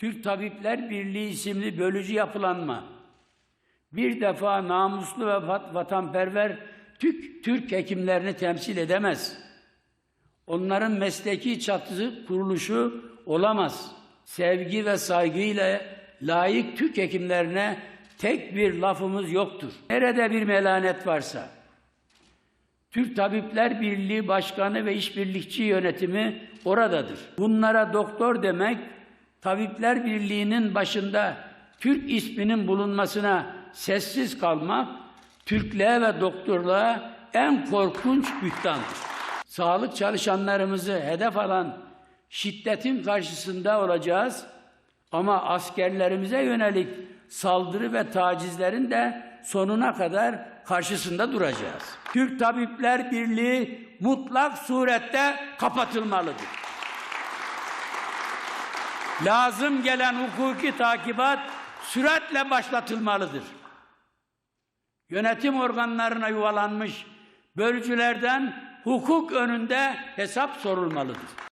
Türk Tabipler Birliği isimli bölücü yapılanma bir defa namuslu ve vat- vatanperver Türk, Türk hekimlerini temsil edemez. Onların mesleki çatısı kuruluşu olamaz. Sevgi ve saygıyla layık Türk hekimlerine tek bir lafımız yoktur. Nerede bir melanet varsa, Türk Tabipler Birliği Başkanı ve İşbirlikçi yönetimi oradadır. Bunlara doktor demek, Tabipler Birliği'nin başında Türk isminin bulunmasına sessiz kalmak, Türklüğe ve doktorluğa en korkunç bühtandır. Sağlık çalışanlarımızı hedef alan şiddetin karşısında olacağız ama askerlerimize yönelik saldırı ve tacizlerin de sonuna kadar karşısında duracağız. Türk Tabipler Birliği mutlak surette kapatılmalıdır. Lazım gelen hukuki takibat süratle başlatılmalıdır. Yönetim organlarına yuvalanmış bölücülerden hukuk önünde hesap sorulmalıdır.